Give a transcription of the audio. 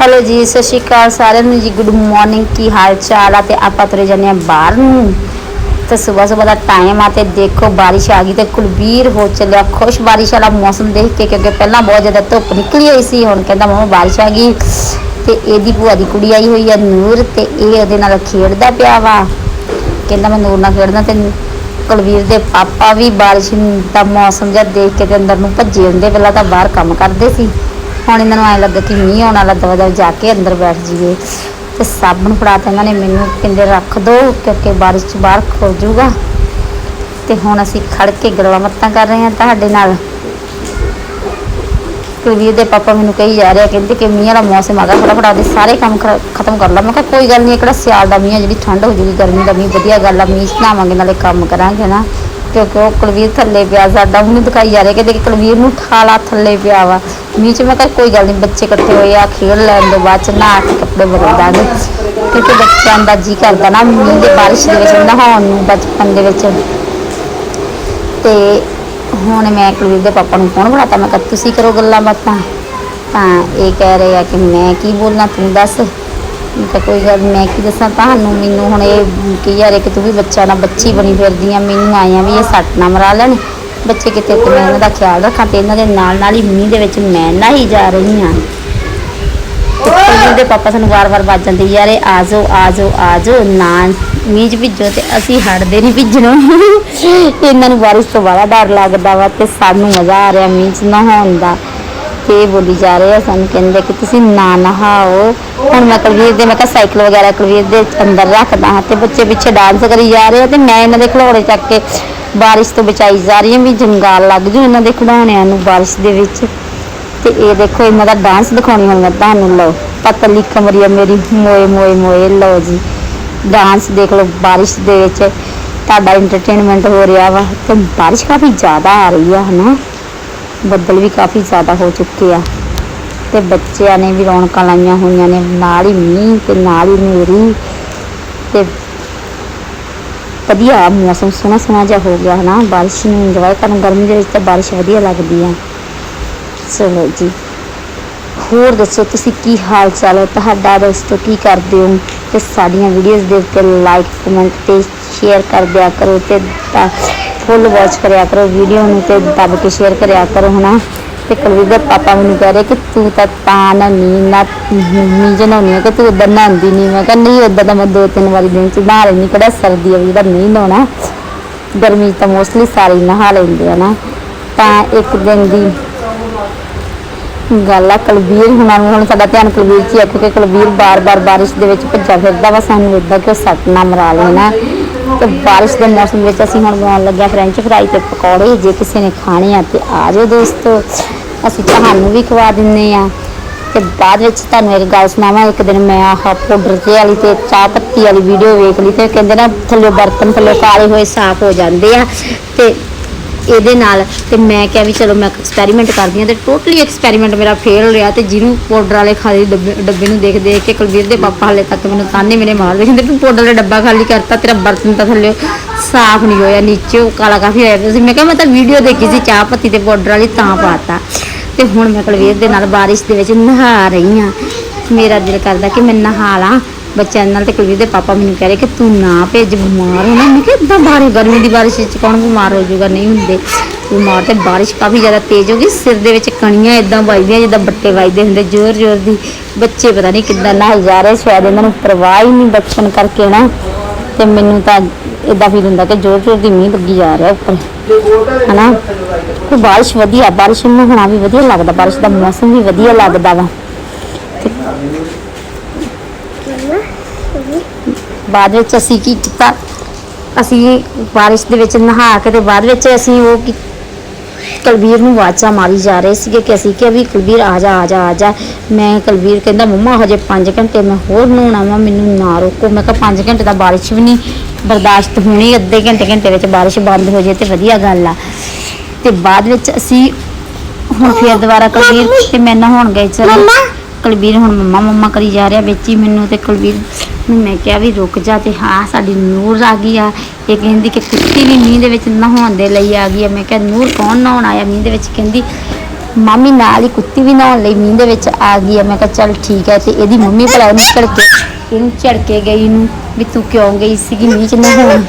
Hello ਜੀ, ਸਤਿ ਸ਼੍ਰੀ ਅਕਾਲ ਸਾਰਿਆਂ ਨੂੰ ਜੀ। ਗੁੱਡ ਮਾਰਨਿੰਗ ਕੀ ਹਾਲ ਚਾਲ ਆ ਤੇ ਆਪਾਂ ਤੁਰੇ ਜਾਂਦੇ ਆ ਬਾਹਰ ਨੂੰ। ਤੇ ਸਵੇਰ ਸਵੇਰ ਦਾ ਟਾਈਮ ਆ ਤੇ ਦੇਖੋ ਬਾਰਿਸ਼ ਆ ਗਈ ਤੇ ਕੁਲਬੀਰ ਹੋ ਚੱਲਿਆ ਖੁਸ਼। ਬਾਰਿਸ਼ ਵਾਲਾ ਮੌਸਮ ਦੇਖ ਕੇ ਕਿਉਂਕਿ ਪਹਿਲਾਂ ਬਹੁਤ ਜ਼ਿਆਦਾ ਧੁੱਪ ਨਿਕਲੀ ਹੋਈ ਸੀ, ਹੁਣ ਕਹਿੰਦਾ ਮਮਾ ਬਾਰਿਸ਼ ਆ ਗਈ। ਤੇ ਇਹਦੀ ਭੂਆ ਦੀ ਕੁੜੀ ਆਈ ਹੋਈ ਆ ਨੂਰ ਤੇ ਇਹ ਉਹਦੇ ਨਾਲ ਖੇਡਦਾ ਪਿਆ ਵਾ। ਕਹਿੰਦਾ ਮੈਂ ਨੂਰ ਨਾਲ ਖੇਡਦਾ ਤੇ ਕੁਲਵੀਰ ਦੇ ਪਾਪਾ ਵੀ ਬਾਰਿਸ਼ ਦਾ ਮੌਸਮ ਜਿਹਾ ਦੇਖ ਕੇ ਤੇ ਅੰਦਰ ਨੂੰ ਭੱਜੇ ਹੁੰਦੇ, ਪਹਿਲਾਂ ਤਾਂ ਬਾਹਰ ਕੰਮ ਕਰਦੇ ਸੀ। ਹੁਣ ਇਹਨਾਂ ਨੂੰ ਐ ਲੱਗਾ ਕਿ ਮੀਂਹ ਆਉਣ ਵਾਲਾ ਦਵਾ ਦਵ ਜਾ ਕੇ ਅੰਦਰ ਬੈਠ ਜੀਏ ਤੇ ਸਾਬਣ ਫੜਾ ਤਾ ਇਹਨਾਂ ਨੇ ਮੈਨੂੰ ਕਹਿੰਦੇ ਰੱਖ ਦੋ ਕਿਉਂਕਿ ਬਾਰਿਸ਼ ਚ ਬਾਹਰ ਖੋ ਜਾਊਗਾ। ਤੇ ਹੁਣ ਅਸੀਂ ਖੜ ਕੇ ਗੱਲਾਂ ਮੱਤਾਂ ਕਰ ਰਹੇ ਹਾਂ ਤੁਹਾਡੇ ਨਾਲ। ਕੁਲਵੀਰ ਦੇ ਪਾਪਾ ਮੈਨੂੰ ਕਹੀ ਜਾ ਰਿਹਾ ਕਹਿੰਦੇ ਕਿ ਮੀਂਹ ਵਾਲਾ ਮੌਸਮ ਆ ਗਿਆ, ਫਟਾਫਟ ਆਪਦੇ ਸਾਰੇ ਕੰਮ ਖਰ- ਖਤਮ ਕਰ ਲਾ। ਮੈਂ ਕਿਹਾ, ਕੋਈ ਗੱਲ ਨਹੀਂ ਕਿਹੜਾ ਸਿਆਲ ਦਾ ਮੀਂਹ ਜਿਹੜੀ ਠੰਡ ਹੋ ਜੂਗੀ, ਗਰਮੀ ਦਾ ਮੀਂਹ, ਵਧੀਆ ਗੱਲ ਆ, ਮੀਂਹ 'ਚ ਨਾਲੇ ਕੰਮ ਕਰਾਂਗੇ ਨਾ। ਕਿਉਂਕਿ ਉਹ ਕੁਲਵੀਰ ਥੱਲੇ ਪਿਆ, ਸਾਡਾ ਉਹਨੂੰ ਦਿਖਾਈ ਜਾ ਰਿਹਾ। ਕਿ ਦੇਖ ਕੁਲਵੀਰ ਨੂੰ ਠਾਲਾ ਥੱਲੇ ਪਿਆ ਵਾ। ਮੀਂਹ 'ਚ ਮੈਂ ਕਿਹਾ ਕੋਈ ਗੱਲ ਨਹੀਂ ਬੱਚੇ ਇਕੱਠੇ ਹੋਏ ਆ, ਖੇਡ ਲੈਣ ਦੇ ਬਾਅਦ ਚ ਨਹਾ ਕੇ ਕੱਪੜੇ ਬਦਲ ਦਾਂਗੇ ਕਿਉਂਕਿ ਬੱਚਿਆਂ ਦਾ ਜੀ ਕਰਦਾ ਨਾ, ਮੀਂਹ ਦੇ ਬਾਰਿਸ਼ ਦੇ ਵਿੱਚ ਨਹਾਉਣ ਨੂੰ ਬਚਪਨ ਦੇ ਵਿੱਚ। ਤੇ ਹੁਣ ਮੈਂ ਕੁਲਵੀਰ ਦੇ ਪਾਪਾ ਨੂੰ ਫੋਨ ਬਣਾਤਾ, ਮੈਂ ਕਿਹਾ, ਤੁਸੀਂ ਕਰੋ ਗੱਲਾਂ ਬਾਤਾਂ। ਤਾਂ ਇਹ ਕਹਿ ਰਹੇ ਆ ਕਿ ਮੈਂ ਕੀ ਬੋਲਣਾ ਤੂੰ ਦੱਸ। ਮੈਂ ਕਿਹਾ, ਕੋਈ ਗੱਲ ਮੈਂ ਕੀ ਦੱਸਾਂ ਤੁਹਾਨੂੰ? ਮੈਨੂੰ ਹੁਣ ਇਹ ਕੀ ਯਾਰ ਕਿ ਤੂੰ ਵੀ ਬੱਚਾ ਨਾ, ਬੱਚੀ ਬਣੀ ਫਿਰਦੀ ਆ, ਮੈਨੂੰ ਆਇਆ ਵੀ ਇਹ ਸੱਟ ਨਾ ਮਰਾ ਲੈਣ। ਬੱਚੇ ਕਿਤੇ ਤੇ ਮੈਂ ਇਹਨਾਂ ਦਾ ਖਿਆਲ ਰੱਖਾਂ ਤੇ ਇਹਨਾਂ ਦੇ ਨਾਲ ਨਾਲ ਹੀ ਮੀਂਹ ਦੇ ਵਿੱਚ ਮੈਂ ਨਾ ਜਾ ਰਹੀ ਹਾਂ। ਕੁਲਵੀਰ ਦੇ ਪਾਪਾ ਸਾਨੂੰ ਵਾਰ-ਵਾਰ ਵੱਜ ਜਾਂਦੇ, ਯਾਰ ਇਹ ਆ ਜਾਓ ਨਾ ਮੀਂਹ ਭਿੱਜੋ ਤੇ ਅਸੀਂ ਹਟਦੇ ਨਹੀਂ ਭਿੱਜਣੋਂ। ਇਹਨਾਂ ਨੂੰ ਬਾਰਿਸ਼ ਤੋਂ ਬੜਾ ਡਰ ਲੱਗਦਾ ਵਾ ਤੇ ਸਾਨੂੰ ਮਜ਼ਾ ਆ ਰਿਹਾ ਮੀਂਹ 'ਚ ਨਹਾਉਣ ਦਾ। ਤੇ ਬੋਲੀ ਜਾ ਰਹੇ ਆ, ਸਾਨੂੰ ਕਹਿੰਦੇ ਕਿ ਤੁਸੀਂ ਨਾ ਨਹਾਓ। ਹੁਣ ਮੈਂ ਕੁਲਵੀਰ ਦੇ, ਮੈਂ ਕਿਹਾ ਸਾਈਕਲ ਵਗੈਰਾ ਕੁਲਵੀਰ ਦੇ ਅੰਦਰ ਰੱਖਦਾ ਹਾਂ ਤੇ ਬੱਚੇ ਪਿੱਛੇ ਡਾਂਸ ਕਰੀ ਜਾ ਰਹੇ ਆ ਤੇ ਮੈਂ ਇਹਨਾਂ ਦੇ ਖਿਡੌਣੇ ਚੱਕ ਕੇ ਬਾਰਿਸ਼ ਤੋਂ ਬਚਾਈ ਜਾ ਰਹੀ ਹਾਂ, ਵੀ ਜੰਗਾਲ ਲੱਗ ਜੂ ਇਹਨਾਂ ਦੇ ਖਿਡੌਣਿਆਂ ਨੂੰ ਬਾਰਿਸ਼ ਦੇ ਵਿੱਚ। ਤੇ ਇਹ ਦੇਖੋ, ਇਹਨਾਂ ਦਾ ਡਾਂਸ ਦਿਖਾਉਣੀ ਹੁਣ ਮੈਂ ਤੁਹਾਨੂੰ ਲਓ। ਪਤਲੀ ਕਮਰੀਆ ਮੇਰੀ, ਮੋਏ ਮੋਏ ਮੋਏ, ਲਓ ਜੀ। ਡਾਂਸ ਦੇਖ ਲਓ, ਬਾਰਿਸ਼ ਦੇ ਵਿੱਚ ਤੁਹਾਡਾ ਐਂਟਰਟੇਨਮੈਂਟ ਹੋ ਰਿਹਾ ਵਾ। ਤੇ ਬਾਰਿਸ਼ ਕਾਫੀ ਜ਼ਿਆਦਾ ਆ ਰਹੀ ਆ, ਹਨਾ? ਬੱਦਲ ਵੀ ਕਾਫੀ ਜ਼ਿਆਦਾ ਹੋ ਚੁੱਕੇ ਆ। ਤੇ ਬੱਚਿਆਂ ਨੇ ਵੀ ਰੌਣਕਾਂ ਲਾਈਆਂ ਹੋਈਆਂ ਨੇ, ਨਾਲ ਹੀ ਮੀਂਹ ਤੇ ਨਾਲ ਹੀ ਮੇਰੀ ਤੇ ਵਧੀਆ ਮੌਸਮ ਸੋਹਣਾ ਸੋਹਣਾ ਜਿਹਾ ਹੋ ਗਿਆ ਹਨਾ, ਬਾਰਿਸ਼ ਨੂੰ ਇੰਜੋਏ ਕਰਨ, ਗਰਮੀ ਦੇ ਵਿੱਚ ਤਾਂ ਬਾਰਿਸ਼ ਵਧੀਆ ਲੱਗਦੀ ਆ। ਚਲੋ ਜੀ, ਹੋਰ ਦੱਸੋ ਤੁਸੀਂ ਕੀ ਹਾਲ ਚਾਲ ਹੈ? ਤੁਹਾਡਾ ਦੋਸਤੋ ਕੀ ਕਰਦੇ ਹੋ? ਤੇ ਸਾਡੀਆਂ ਵੀਡੀਓਜ਼ ਦੇ ਉੱਤੇ ਲਾਈਕ ਕਮੈਂਟ ਤੇ ਸ਼ੇਅਰ ਕਰ ਦਿਆ ਕਰੋ ਤੇ ਫੁੱਲ ਵਾਚ ਕਰਿਆ ਕਰੋ ਵੀਡੀਓ ਨੂੰ ਤੇ ਦੱਬ ਕੇ ਸ਼ੇਅਰ ਕਰਿਆ ਕਰੋ, ਹਨਾ? ਤੇ ਕੁਲਵੀਰ ਦੇ ਪਾਪਾ ਮੈਨੂੰ ਕਹਿ ਰਹੇ ਕਿ ਤੂੰ ਤਾਂ ਤਾਂ ਨਾ ਨੀ ਨਾ ਨੀ ਜਨਾਉਣੀ ਕਿ ਤੂੰ ਉਦਾਂ ਨਹਾਉਂਦੀ ਨਹੀਂ ਮੈਂ ਕਿਹਾ, ਨਹੀਂ ਉਦਾਂ ਤਾਂ ਮੈਂ ਦੋ ਤਿੰਨ ਵਾਰੀ ਦਿਨ ਚ ਨਹਾ ਲੈਂਦੀ, ਕਿਹੜਾ ਸਰਦੀ ਆ ਵੀ ਜਿਹੜਾ ਨਹੀਂ ਨਹਾਉਣਾ ਗਰਮੀ 'ਚ ਤਾਂ ਮੋਸਟਲੀ ਸਾਰੇ ਨਹਾ ਲੈਂਦੇ ਆ ਨਾ। ਤਾਂ ਇੱਕ ਦਿਨ ਦੀ ਗੱਲ ਆ ਕੁਲਵੀਰ ਹੁਣਾਂ ਨੂੰ, ਹੁਣ ਸਾਡਾ ਧਿਆਨ ਕੁਲਵੀਰ 'ਚ ਹੀ ਆ, ਕਿਉਂਕਿ ਕੁਲਵੀਰ ਬਾਰ-ਬਾਰ ਬਾਰਿਸ਼ ਦੇ ਵਿੱਚ ਭੱਜਾ ਫਿਰਦਾ ਵਾ, ਸਾਨੂੰ ਇਦਾਂ ਕਿ ਉਹ ਸੱਟ ਨਾ ਮਰਾ ਲੈਣਾ। ਤੇ ਬਾਰਿਸ਼ ਦੇ ਮੌਸਮ ਵਿੱਚ ਅਸੀਂ ਹੁਣ ਬਣਾਉਣ ਲੱਗਿਆ ਫ੍ਰੈਂਚ ਫਰਾਈ ਤੇ ਪਕੌੜੇ। ਜੇ ਕਿਸੇ ਨੇ ਖਾਣੇ ਆ ਤੇ ਆ ਜਾਓ ਦੋਸਤੋ। ਅਸੀਂ ਤੁਹਾਨੂੰ ਵੀ ਖਵਾ ਦਿੰਨੇ ਆ। ਤੇ ਬਾਅਦ ਵਿੱਚ ਤੁਹਾਨੂੰ ਇੱਕ ਗੱਲ ਸੁਣਾਵਾਂ, ਇੱਕ ਦਿਨ ਮੈਂ ਆਹ ਪਾਊਡਰ ਤੇ ਵਾਲੀ ਤੇ ਚਾਹ ਪੱਤੀ ਵਾਲੀ ਵੀਡੀਓ ਵੇਖ ਲਈ ਤੇ ਕਹਿੰਦੇ ਨਾ ਥੱਲੇ ਬਰਤਨ ਥੱਲੇ ਕਾਲੇ ਹੋਏ, ਸਾਫ਼ ਹੋ ਜਾਂਦੇ ਆ। ਤੇ ਇਹਦੇ ਨਾਲ ਤੇ ਮੈਂ ਕਿਹਾ ਵੀ ਚਲੋ ਮੈਂ ਐਕਸਪੈਰੀਮੈਂਟ ਕਰਦੀ ਹਾਂ ਤੇ ਟੋਟਲੀ ਐਕਸਪੈਰੀਮੈਂਟ ਮੇਰਾ ਫੇਲ ਰਿਹਾ ਤੇ ਜਿਹਨੂੰ ਪਾਊਡਰ ਵਾਲੇ ਖਾਲੀ ਡੱਬੇ ਡੱਬੇ ਨੂੰ ਦੇਖ ਦੇਖ ਕੇ ਕੁਲਵੀਰ ਦੇ ਪਾਪਾ ਹਲੇ ਤੱਕ ਮੈਨੂੰ ਤਾਨੇ ਮੇਰੇ ਮਾਰਦੇ, ਕਹਿੰਦੇ ਤੂੰ ਪਾਊਡਰ ਦਾ ਡੱਬਾ ਖਾਲੀ ਕਰਤਾ, ਤੇਰਾ ਬਰਤਨ ਤਾਂ ਥੱਲੇ ਸਾਫ਼ ਨਹੀਂ ਹੋਇਆ, ਨੀਚੇ ਕਾਲਾ ਕਾਫੀ ਹੋਇਆ ਪਿਆ ਸੀ। ਮੈਂ ਕਿਹਾ ਮੈਂ ਤਾਂ ਵੀਡੀਓ ਦੇਖੀ ਸੀ, ਚਾਹ ਪੱਤੀ ਤੇ ਪਾਊਡਰ ਵਾਲੀ ਤਾਂ ਪਾਤਾ। ਤੇ ਹੁਣ ਮੈਂ ਕੁਲਵੀਰ ਦੇ ਨਾਲ ਬਾਰਿਸ਼ ਦੇ ਵਿੱਚ ਨਹਾ ਰਹੀ ਹਾਂ। ਮੇਰਾ ਦਿਲ ਕਰਦਾ ਕਿ ਮੈਂ ਨਹਾ ਲਾਂ। ਬੱਚਿਆਂ ਨਾਲ ਤੇ ਕੁਲਵੀਰ ਦੇ ਪਾਪਾ ਮੈਨੂੰ ਕਹਿ ਰਹੇ ਕਿ ਤੂੰ ਨਾ ਭੇਜ, ਬਿਮਾਰ ਹੋਣਾ। ਮੈਂ ਕਿਹਾ ਇਦਾਂ ਬਾਰੇ ਗਰਮੀ ਦੀ ਬਾਰਿਸ਼ ਵਿੱਚ ਕੌਣ ਬਿਮਾਰ ਹੋ ਜਾਊਗਾ? ਨਹੀਂ ਹੁੰਦੇ। ਬਿਮਾਰ ਤੇ ਬਾਰਿਸ਼ ਕਾਫੀ ਜ਼ਿਆਦਾ ਤੇਜ਼ ਹੋ ਗਈ। ਸਿਰ ਦੇ ਵਿੱਚ ਕਣੀਆਂ ਇਦਾਂ ਵੱਜਦੀਆਂ ਜਿੱਦਾਂ ਬੱਟੇ ਵੱਜਦੇ ਹੁੰਦੇ, ਜ਼ੋਰ ਜ਼ੋਰ ਦੀ। ਬੱਚੇ ਪਤਾ ਨਹੀਂ ਕਿੱਦਾਂ ਨਹਾਈ ਜਾ ਰਹੇ। ਸ਼ਾਇਦ ਇਹਨਾਂ ਨੂੰ ਪਰਵਾਹ ਹੀ ਨਹੀਂ ਬਚਪਨ ਕਰਕੇ ਨਾ। ਤੇ ਮੈਨੂੰ ਤਾਂ ਇਦਾਂ ਫੀਲ ਹੁੰਦਾ ਕਿ ਜ਼ੋਰ ਜ਼ੋਰ ਦੀ ਮੀਂਹ ਲੱਗੀ ਜਾ ਰਿਹਾ ਉੱਪਰ। ਹਨਾ? ਤੇ ਬਾਰਿਸ਼ ਵਧੀਆ, ਬਾਰਿਸ਼ ਨੂੰ ਹੋਣਾ ਵੀ ਵਧੀਆ ਲੱਗਦਾ। ਬਾਰਿਸ਼ ਦਾ ਮੌਸਮ ਵੀ ਵਧੀਆ ਲੱਗਦਾ ਵਾ। ਬਾਅਦ ਵਿੱਚ ਅਸੀਂ ਕੀ ਕੀਤਾ? ਅਸੀਂ ਬਾਰਿਸ਼ ਦੇ ਵਿੱਚ ਨਹਾ ਕੇ ਤੇ ਬਾਅਦ ਵਿੱਚ ਅਸੀਂ ਉਹ ਕੀ ਕੁਲਬੀਰ ਨੂੰ ਆਵਾਜ਼ਾਂ ਮਾਰੀ ਜਾ ਰਹੇ ਸੀਗੇ ਕਿ ਅਸੀਂ ਕਿਹਾ ਵੀ ਕੁਲਬੀਰ ਆ ਜਾ ਆ ਜਾ ਆ ਜਾ। ਮੈਂ ਕੁਲਬੀਰ ਕਹਿੰਦਾ ਮੰਮਾ ਹਜੇ 5 ਘੰਟੇ ਮੈਂ ਹੋਰ ਨਹਾਉਣਾ ਵਾ ਮੈਨੂੰ ਨਾ ਰੋਕੋ। ਮੈਂ ਕਿਹਾ 5 ਘੰਟੇ ਦਾ ਬਾਰਿਸ਼ ਵੀ ਨਹੀਂ ਬਰਦਾਸ਼ਤ ਹੋਣੀ ਅੱਧੇ ਘੰਟੇ ਘੰਟੇ ਵਿੱਚ ਬਾਰਿਸ਼ ਬੰਦ ਹੋ ਜੇ ਤੇ ਵਧੀਆ ਗੱਲ ਆ। ਤੇ ਬਾਅਦ ਵਿੱਚ ਅਸੀਂ ਹੁਣ ਫੇਰ ਦੁਬਾਰਾ ਕੁਲਬੀਰ ਤੇ ਮੈਂ ਨਹਾਉਣ ਗਏ ਚਲ। ਕੁਲਬੀਰ ਹੁਣ ਮੰਮਾ ਮੰਮਾ ਕਰੀ ਜਾ ਰਿਹਾ ਵਿੱਚ ਹੀ ਮੈਨੂੰ ਤੇ ਕੁਲਬੀਰ ਨੂੰ ਮੈਂ ਕਿਹਾ ਵੀ ਰੁਕ ਜਾ ਤੇ ਹਾਂ, ਸਾਡੀ ਨੂਰ ਆ ਗਈ ਆ। ਇਹ ਕਹਿੰਦੀ ਕਿ ਕੁੱਤੀ ਵੀ ਮੀਂਹ ਦੇ ਵਿੱਚ ਨਹਾਉਣ ਦੇ ਲਈ ਆ ਗਈ ਆ। ਮੈਂ ਕਿਹਾ, ਨੂਰ ਕੌਣ ਨਹਾਉਣ ਆਇਆ ਮੀਂਹ ਦੇ ਵਿੱਚ? ਕਹਿੰਦੀ, ਮਾਮੀ ਨਾਲ ਹੀ ਕੁੱਤੀ ਵੀ ਨਹਾਉਣ ਲਈ ਮੀਂਹ ਦੇ ਵਿੱਚ ਆ ਗਈ ਆ। ਮੈਂ ਕਿਹਾ, ਚੱਲ ਠੀਕ ਹੈ ਤੇ ਇਹਦੀ ਮੰਮੀ ਭਲਾ ਇਹਨੂੰ ਝੜਕੇ ਇਹਨੂੰ ਝੜਕੇ ਗਈ ਨੂੰ ਵੀ ਤੂੰ ਕਿਉਂ ਗਈ ਸੀਗੀ ਮੀਂਹ 'ਚ ਨਹਾਉਣ?